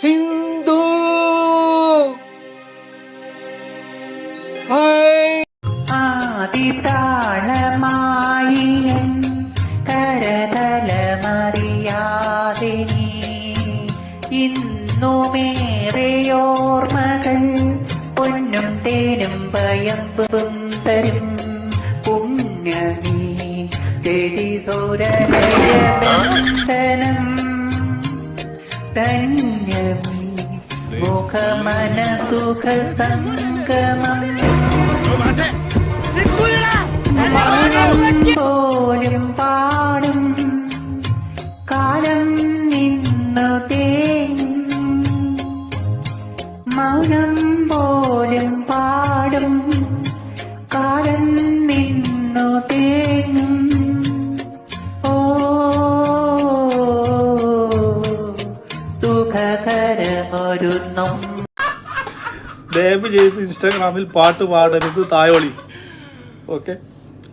സിന്ധു. ആദിതാളമായി കരതലമറിയാതെ ഇന്നുമേറെയോർമ്മകൾ പൊന്നും തേനും പയമ്പും തരും. പുണ്യമീ ചെടിതൊരലയബന്ധനം ധന്യമീ പോലും പാടും. കാലം നിന്നു തേങ്ങും. മൗനം പോലും പാടും. കാലം നിന്നു നൊമ്പ ദയവ് ചെയ്ത് ഇൻസ്റ്റാഗ്രാമിൽ പാട്ട് പാടരുത് തായോളി. ഓക്കെ?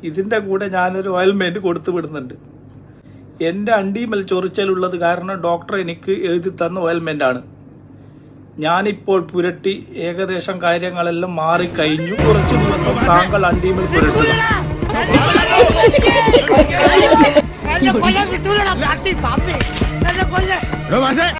ഇതിന്റെ കൂടെ ഞാനൊരു ഓയിൽമെന്റ് കൊടുത്തു വിടുന്നുണ്ട്. എന്റെ അണ്ടിമൽ ചൊറിച്ചലുള്ളത് കാരണം ഡോക്ടർ എനിക്ക് എഴുതി തന്ന ഓയിൽമെന്റ് ആണ്. ഞാനിപ്പോൾ പുരട്ടി ഏകദേശം കാര്യങ്ങളെല്ലാം മാറിക്കഴിഞ്ഞു. കുറച്ച് ദിവസം താങ്കൾ അണ്ടിമൽ പുരട്ടുക. കൊല്ലാൻ കിട്ടൂലടാ പാമ്പേ. കൊല്ലേ. കൊല്ല